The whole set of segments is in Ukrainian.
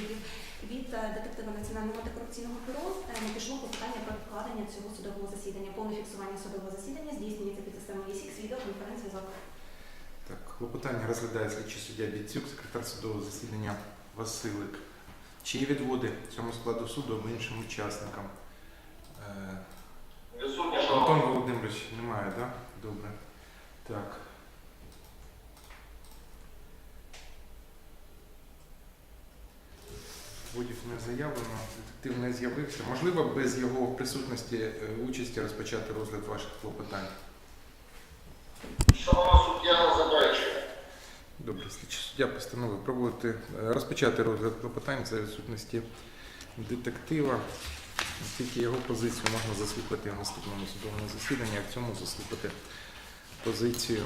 суддів. Від е, детектива Національного антикорупційного бюро е, надійшло питання про відкладення цього судового засідання. Повне фіксування судового засідання здійснюється під системою ЄСІКС відеоконференц-зв'язок. Так, клопотання розглядає слідчий суддя Біцюк, секретар судового засідання Василик. Чи є відводи цьому складу суду або іншим учасникам? Е, Антон. Володимирович немає, так? Да? Добре. Так. Не заявлено, детектив не з'явився. Можливо, без його присутності е, участі розпочати розгляд ваших клопотань. Шановна суддя заперечує. Добре, слідчий суддя постановив проводити е, розпочати розгляд клопотань за відсутності детектива. Оскільки його позицію можна заслухати в наступному судовому засіданні, а в цьому заслухати позицію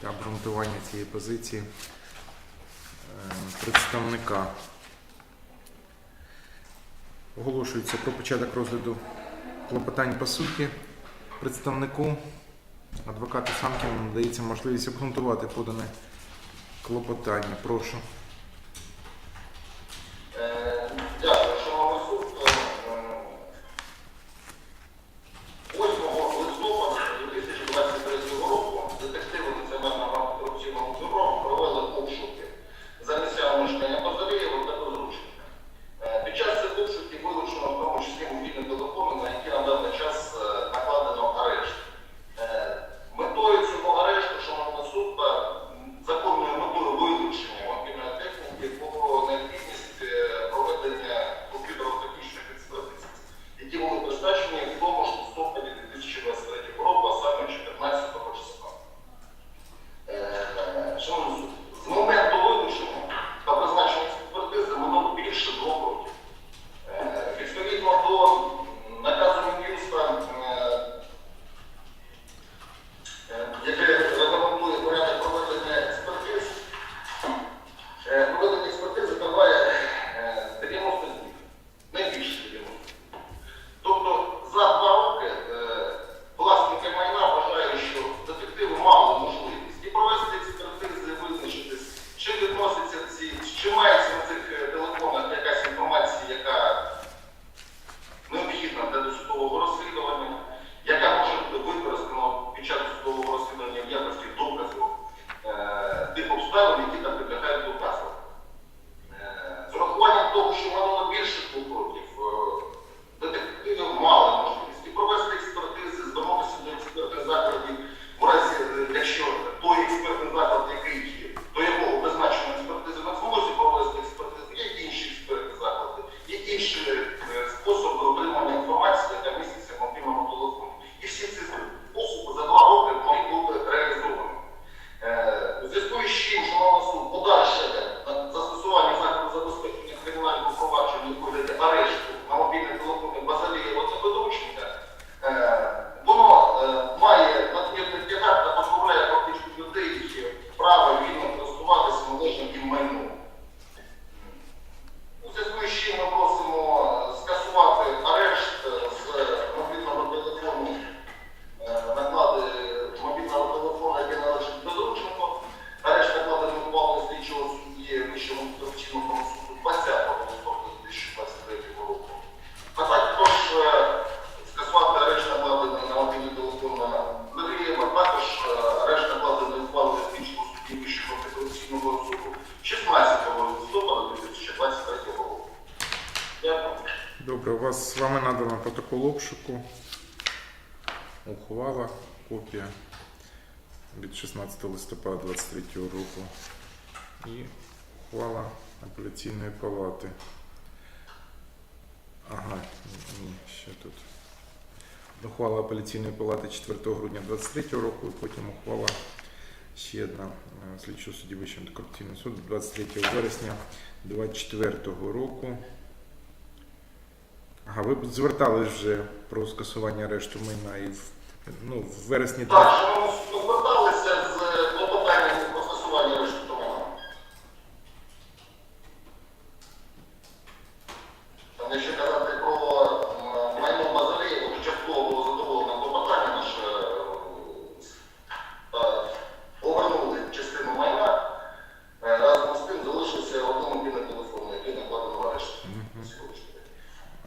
та обґрунтування цієї позиції е, представника. Оголошується про початок розгляду клопотань по суті. Представнику адвокату Самкіну надається можливість обґрунтувати подане клопотання. Прошу. Слідчого судді Вищого антикорупційного суду 20 листопада 2023 року. А також скасувати арешт накладений на мобільний телефон на Левієва, також арешт накладений ухвалою слідчого судді Вищого антикорупційного суду 16 листопада 2023 року. Дякую. Добре, у вас з вами надано протокол обшуку. Ухвала, копія від 16 листопада 23 року і ухвала апеляційної палати. Ага, ні, ще тут. Ухвала апеляційної палати 4 грудня 23 року, і потім ухвала ще одна е, слідчого судді Вищого антикорупційного суду 23 вересня 24 року. Ага, ви звертались вже про скасування арешту майна і в ну, в вересні. 20...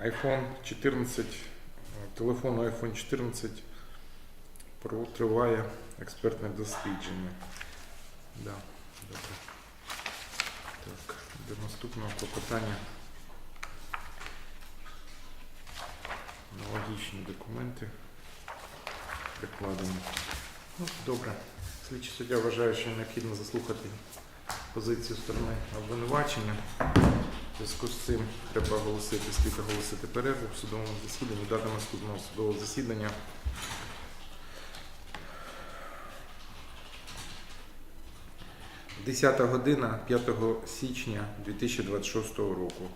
iPhone 14, е, телефону iPhone 14 Pro триває експертне дослідження. Да, добре. Так, до наступного клопотання. Аналогічні документи прикладені. Ну, добре. Слідчий суддя вважає, що необхідно заслухати позицію сторони обвинувачення. Зв'язку з цим треба оголосити, слід оголосити перерву в судовому засіданні, дата наступного судового засідання. Десята година 5 січня 2026 року.